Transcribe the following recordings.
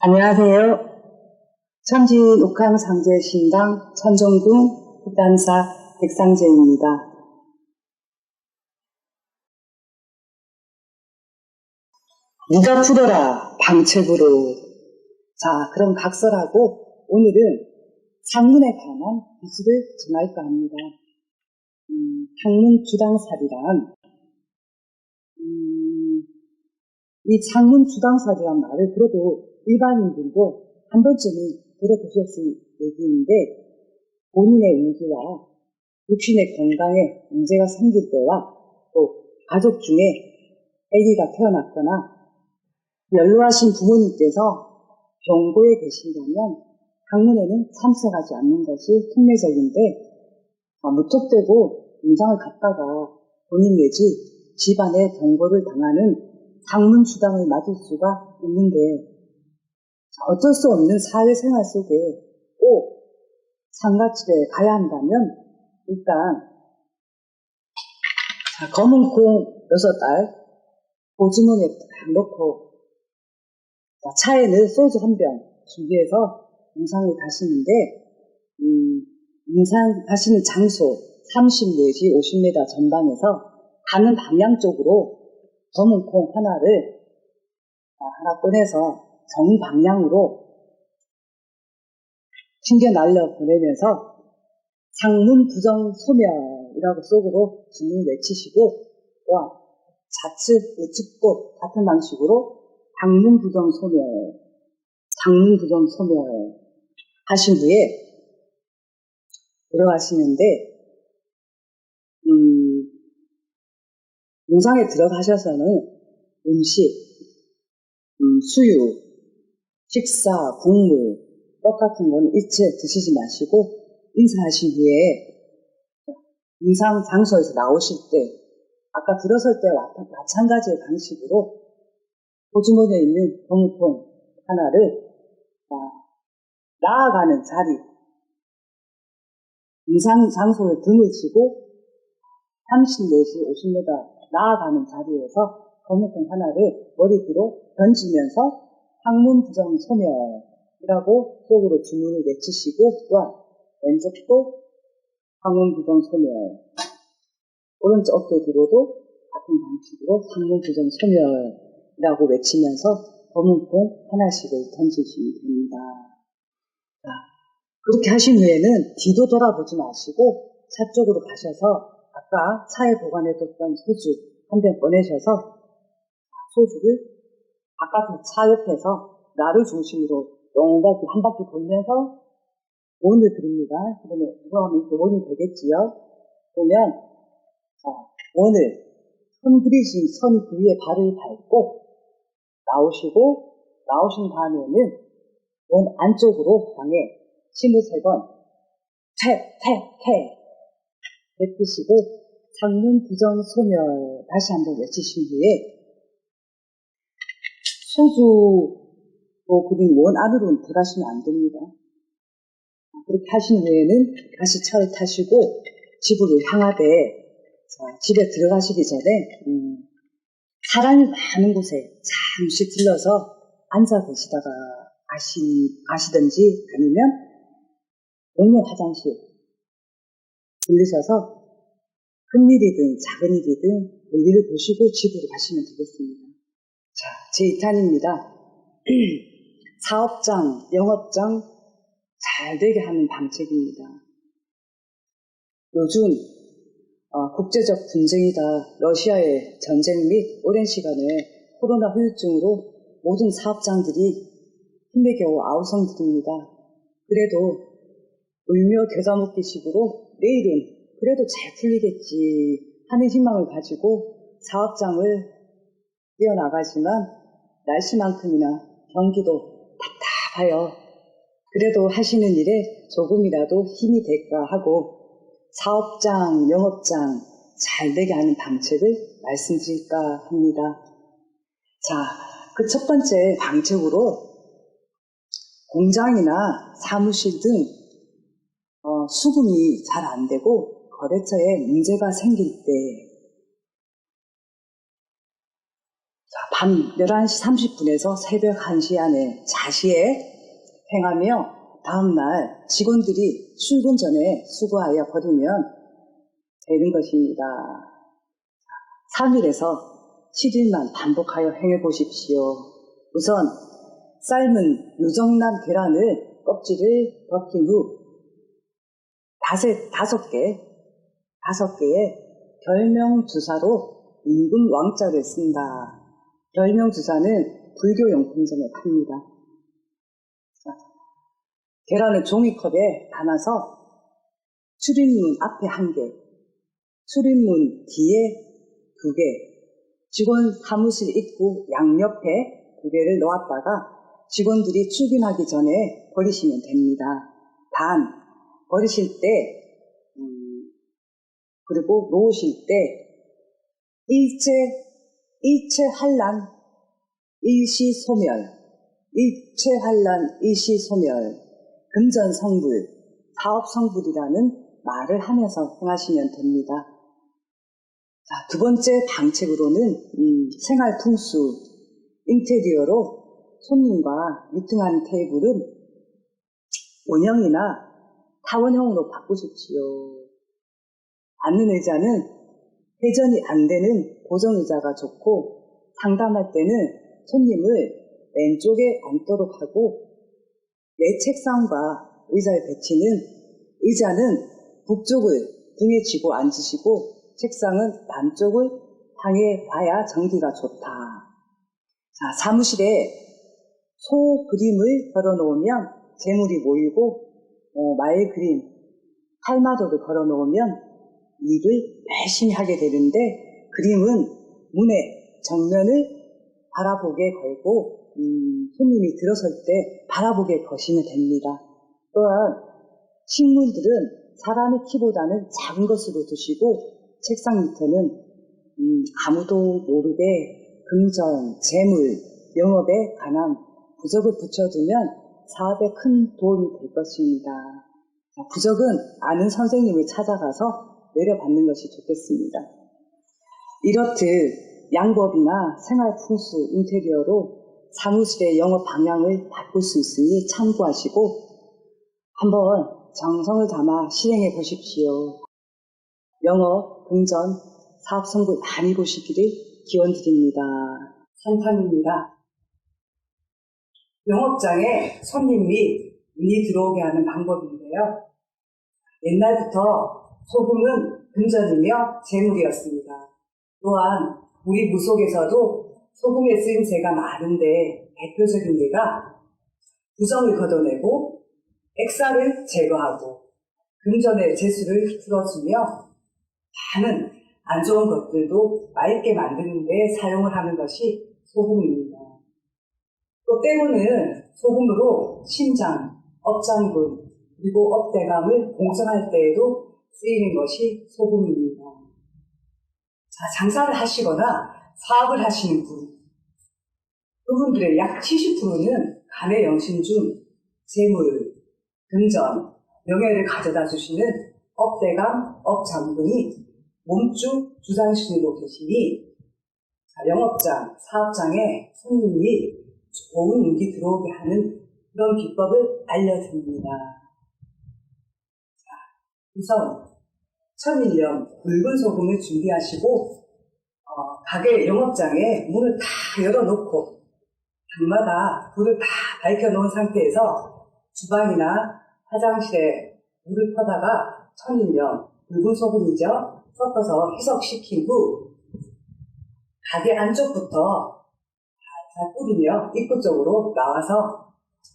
안녕하세요. 천지 옥황상제 신당 천정궁 국단사 백상제입니다. 누가 풀어라 방책으로 자 그럼 각설하고 오늘은 상문에 관한 기술을 전할까 합니다. 음, 상문 주당살이란 음, 이 창문 주당살이란 말을 그래도 일반인들도 한 번쯤은 들어보셨을 얘기인데 본인의 의지와 육신의 건강에 문제가 생길 때와 또 가족 중에 아기가 태어났거나 연로하신 부모님께서 병고에 계신다면 학문에는 참석하지 않는 것이 특례적인데 아, 무턱대고 임상을 갔다가 본인 내지 집안의 병고를 당하는 상문 주당을 맞을 수가 있는데 어쩔 수 없는 사회생활 속에 꼭 상가집에 가야 한다면 일단 자, 검은 콩 여섯 알 보주머니에 딱 넣고 자, 차에 는 소주 한 병 준비해서 임상을 가시는데 음, 임상 가시는 장소 30 내지 50m 전방에서 가는 방향 쪽으로 검은 콩 하나를 아, 하나 꺼내서 정방향으로 튕겨 날려 보내면서 상문 부정 소멸이라고 속으로 주문을 외치시고 와 좌측 우측도 같은 방식으로 방문 부정 소멸 상문 부정 소멸 하신 후에 들어가시는데 음, 용상에 들어가셔서는 음식, 음, 수유, 식사, 국물, 떡 같은 거는 일체 드시지 마시고 인사하신 후에 인상 장소에서 나오실 때 아까 들어설 때와 마찬가지의 방식으로 호주머니에 있는 병통 하나를 나아가는 자리. 인상 장소에 등을 치고 30 내지 50m 나아가는 자리에서 검은통 하나를 머리 뒤로 던지면서 항문 부정 소멸이라고 속으로 주문을 외치시고 또한 왼쪽도 항문 부정 소멸 오른쪽 어깨 뒤로도 같은 방식으로 항문 부정 소멸이라고 외치면서 검은통 하나씩을 던지시면 됩니다. 자, 그렇게 하신 후에는 뒤도 돌아보지 마시고 차 쪽으로 가셔서 아까 차에 보관해뒀던 소주 한 병 꺼내셔서 소주를 바깥에 차 옆에서 나를 중심으로 용바퀴 한 바퀴 돌면서 원을 드립니다. 그러면 이거하면 이렇게 원이 되겠지요. 그러면 자, 원을 손 들이신 선그 위에 발을 밟고 나오시고 나오신 다음에는 원 안쪽으로 방에 23번 퇴, 퇴, 퇴 뱉으시고 상문 부정 소멸 다시 한번 외치신 후에 소주로 그린 원 안으로는 들어가시면 안 됩니다. 그렇게 하신 후에는 다시 차를 타시고 집으로 향하되 자, 집에 들어가시기 전에 음, 사람이 많은 곳에 잠시 들러서 앉아 계시다가 가시, 가시든지 아니면 공용 화장실 들르셔서 큰 일이든 작은 일이든 볼일을 보시고 집으로 가시면 되겠습니다. 자, 제2탄입니다. 사업장, 영업장 잘 되게 하는 방책입니다. 요즘 어, 국제적 분쟁이다, 러시아의 전쟁 및 오랜 시간에 코로나 후유증으로 모든 사업장들이 힘에 겨우 아우성들입니다. 그래도 울며 겨자 먹기 식으로 내일은 그래도 잘 풀리겠지 하는 희망을 가지고 사업장을 뛰어나가지만 날씨만큼이나 경기도 답답하여 그래도 하시는 일에 조금이라도 힘이 될까 하고 사업장, 영업장 잘 되게 하는 방책을 말씀드릴까 합니다. 자, 그 첫 번째 방책으로 공장이나 사무실 등 어, 수금이 잘 안 되고 거래처에 문제가 생길 때 자, 밤 11시 30분에서 새벽 1시 안에 자시에 행하며 다음날 직원들이 출근 전에 수거하여 버리면 되는 것입니다. 3일에서 7일만 반복하여 행해 보십시오. 우선 삶은 누정란 계란을 껍질을 벗긴 후 다섯, 다섯 개, 다섯 개의 결명 주사로 임금 왕자를 쓴다. 결명 주사는 불교 용품점에 팝니다. 자, 계란을 종이컵에 담아서 출입문 앞에 한 개, 출입문 뒤에 두 개, 직원 사무실 입구 양옆에 두 개를 놓았다가 직원들이 출근하기 전에 버리시면 됩니다. 단, 버리실 때, 음, 그리고 놓으실 때, 일체, 일체 환란, 일시 소멸, 일체 환란, 일시 소멸, 금전 성불, 사업 성불이라는 말을 하면서 행하시면 됩니다. 자, 두 번째 방책으로는 음, 생활 풍수, 인테리어로 손님과 미팅하는 테이블은 원형이나 타원형으로 바꾸십시오. 앉는 의자는 회전이 안 되는 고정의자가 좋고 상담할 때는 손님을 왼쪽에 앉도록 하고 내 책상과 의자의 배치는 의자는 북쪽을 등에 쥐고 앉으시고 책상은 남쪽을 향해 봐야 전기가 좋다. 자, 사무실에 소 그림을 걸어 놓으면 재물이 모이고 어, 말 그림, 팔마도를 걸어 놓으면 일을 열심히 하게 되는데 그림은 문의 정면을 바라보게 걸고 음, 손님이 들어설 때 바라보게 거시면 됩니다. 또한 식물들은 사람의 키보다는 작은 것으로 두시고 책상 밑에는 음, 아무도 모르게 금전, 재물, 영업에 관한 부적을 붙여두면 사업에 큰 도움이 될 것입니다. 자, 부적은 아는 선생님을 찾아가서 내려받는 것이 좋겠습니다. 이렇듯 양법이나 생활 풍수, 인테리어로 사무실의 영업 방향을 바꿀 수 있으니 참고하시고 한번 정성을 담아 실행해 보십시오. 영업, 금전, 사업 성공 많이 보시기를 기원드립니다. 산탄입니다. 영업장에 손님이 눈이 들어오게 하는 방법인데요. 옛날부터 소금은 금전이며 재물이었습니다. 또한 우리 무속에서도 소금에 쓰임새가 많은데 대표적인 예가 부정을 걷어내고 액사를 제거하고 금전의 재수를 풀어주며 많은 안 좋은 것들도 맑게 만드는 데 사용을 하는 것이 소금입니다. 또 때로는 소금으로 신장, 업장군, 그리고 업대감을 공정할 때에도 쓰이는 것이 소금입니다. 자, 장사를 하시거나 사업을 하시는 분, 그분들의 약 70%는 간의 영신 중 재물, 금전, 명예를 가져다 주시는 업대감, 업장군이 몸주 주장신으로 계시니 자, 영업장, 사업장에 손님이 좋은 운기 들어오게 하는 그런 비법을 알려드립니다. 자, 우선 천일염 굵은 소금을 준비하시고 어, 가게 영업장에 문을 다 열어놓고 방마다 불을 다 밝혀놓은 상태에서 주방이나 화장실에 물을 퍼다가 천일염 굵은 소금이죠. 섞어서 희석시킨 후 가게 안쪽부터 잘 뿌리며 입구 쪽으로 나와서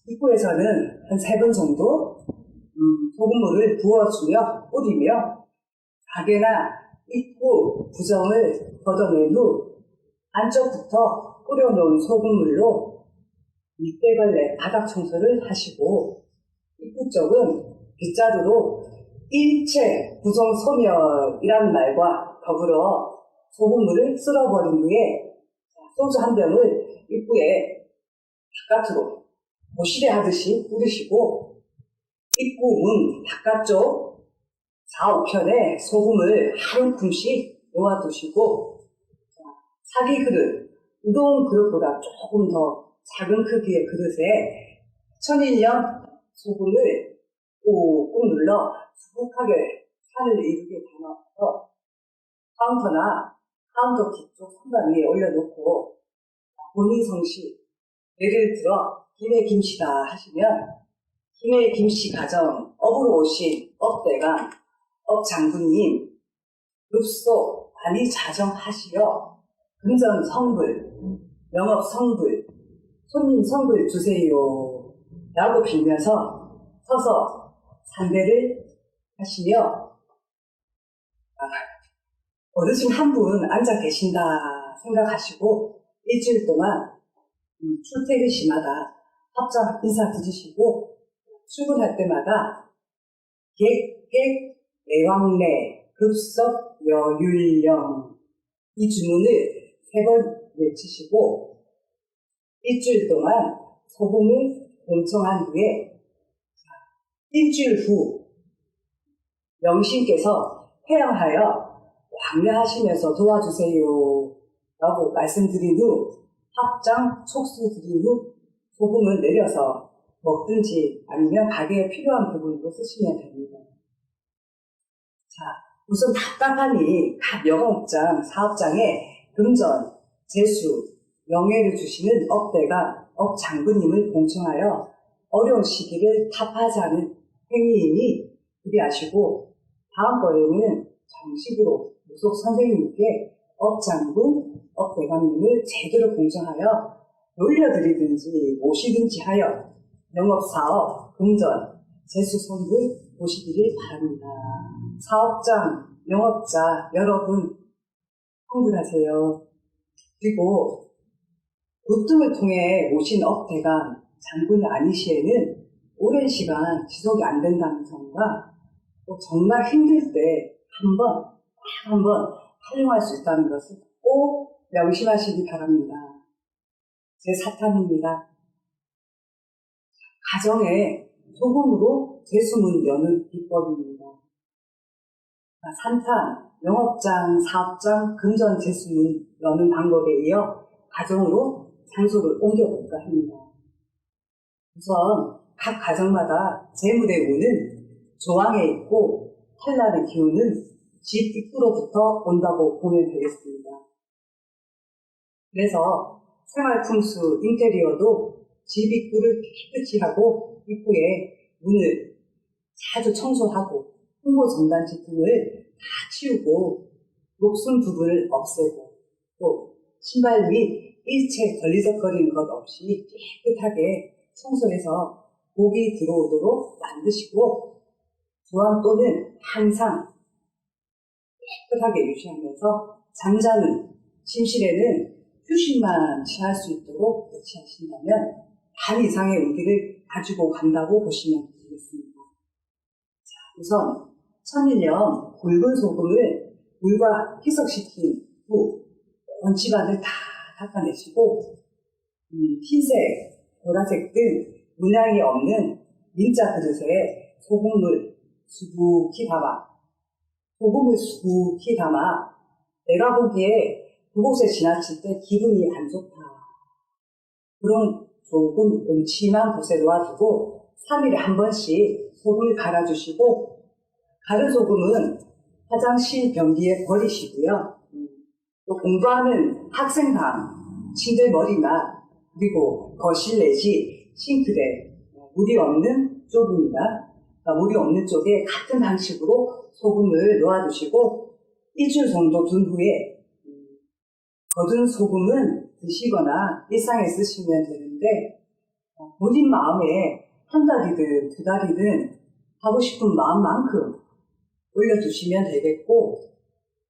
입구에서는 한세번 정도 음, 소금물을 부어주며 뿌리며 가게나 입구 부정을 걷어낸 후 안쪽부터 뿌려놓은 소금물로 밑대걸레 바닥 청소를 하시고 입구 쪽은 빗자루로 일체 부정 소멸이라는 말과 더불어 소금물을 쓸어버린 후에 소주 한 병을 입구에 바깥으로 모시대 하듯이 뿌리시고 입구 문 바깥쪽 좌우편에 소금을 한 움큼씩 놓아두시고 사기 그릇 우동 그릇보다 조금 더 작은 크기의 그릇에 천일염 소금을 꾹꾹 눌러 수북하게 산을 이루게 담아서 카운터나 카운터 뒤쪽 선반 위에 올려놓고 본인 성씨 예를 들어 김해 김씨다 하시면 김해 김씨 가정 업으로 오신 업대감 업장군님 읍소 많이 자정하시어 금전 성불 영업 성불 손님 성불 주세요. 라고 빌면서 서서 상대를 하시며 아, 어르신 한 분 앉아 계신다 생각하시고 일주일 동안 음, 출퇴근 시마다 합장 인사 드리시고 출근할 때마다 객객 내왕래 급석 여율령 이 주문을 세 번 외치시고 일주일 동안 소금을 공청한 후에 일주일 후 영신께서 회양하여 왕래하시면서 도와주세요 라고 말씀드린 후 합장 촉수 드린 후 소금을 내려서 먹든지 아니면 가게에 필요한 부분으로 쓰시면 됩니다. 자, 우선 답답하니 각 영업장, 사업장에 금전, 재수, 명예를 주시는 업대가 업장군님을 공청하여 어려운 시기를 타파하자는 행위이니 그리하시고 다음번에는 정식으로 무속 선생님께 업장군, 업대감님을 제대로 공정하여 놀려드리든지 모시든지 하여 영업사업, 금전, 재수선을 보시기를 바랍니다. 사업장, 영업자 여러분 성불하세요. 그리고 로tum을 통해 오신 업대감, 장군이 아니시에는 오랜 시간 지속이 안 된다는 점과 또 정말 힘들 때 한번, 딱 한번 활용할 수 있다는 것을 꼭 명심하시기 바랍니다. 제 사탄입니다. 가정에 소금으로 재수문 여는 비법입니다. 아, 산탄, 영업장, 사업장, 금전 재수문 여는 방법에 이어 가정으로 장소를 옮겨볼까 합니다. 우선 각 가정마다 재물의 운은 조항에 있고 탈날의 기운은 집 입구로부터 온다고 보면 되겠습니다. 그래서 생활풍수 인테리어도 집 입구를 깨끗이 하고 입구에 문을 자주 청소하고 홍보 전단지 등을 다 치우고 녹슨 부분을 없애고 또 신발 위 일체 걸리적거리는 것 없이 깨끗하게 청소해서 복이 들어오도록 만드시고 조항도는 항상 깨끗하게 유지하면서 잠자는 침실에는 휴식만 취할 수 있도록 배치하신다면 반 이상의 운기를 가지고 간다고 보시면 되겠습니다. 자, 우선 천일염 굵은 소금을 물과 희석시킨 후 원치반을 다 닦아내시고 음, 흰색, 보라색 등 문양이 없는 민자 그릇에 소금을 수북히 담아 소금을 수북히 담아 내가 보기에 그곳에 지나칠 때 기분이 안 좋다. 그런 조금 음침한 곳에 놓아두고 3일에 한 번씩 소금을 갈아주시고 가른 소금은 화장실 변기에 버리시고요. 음, 또 공부하는 학생방, 침대 머리나 그리고 거실 내지 싱크대 물이 없는 쪽입니다. 그러니까 물이 없는 쪽에 같은 방식으로 소금을 놓아두시고 일주일 정도 둔 후에 음, 거둔 소금은 드시거나 일상에 쓰시면 되는데 어, 본인 마음에 한 달이든 두 달이든 하고 싶은 마음만큼 올려두시면 되겠고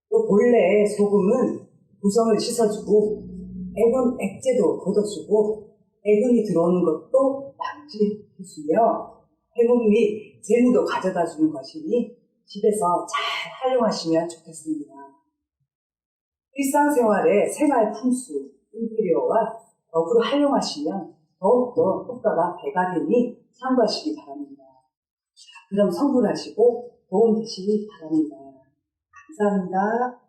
또 본래 소금은 구성을 씻어주고 액은 액제도 걷어주고 액은이 들어오는 것도 방지해주며 해묵 및 재무도 가져다 주는 것이니 집에서 잘 활용하시면 좋겠습니다. 일상생활의 생활 풍수, 인테리어와 더불어 활용하시면 더욱더 효과가 배가 되니 참고하시기 바랍니다. 자, 그럼 성불하시고 도움 되시기 바랍니다. 감사합니다.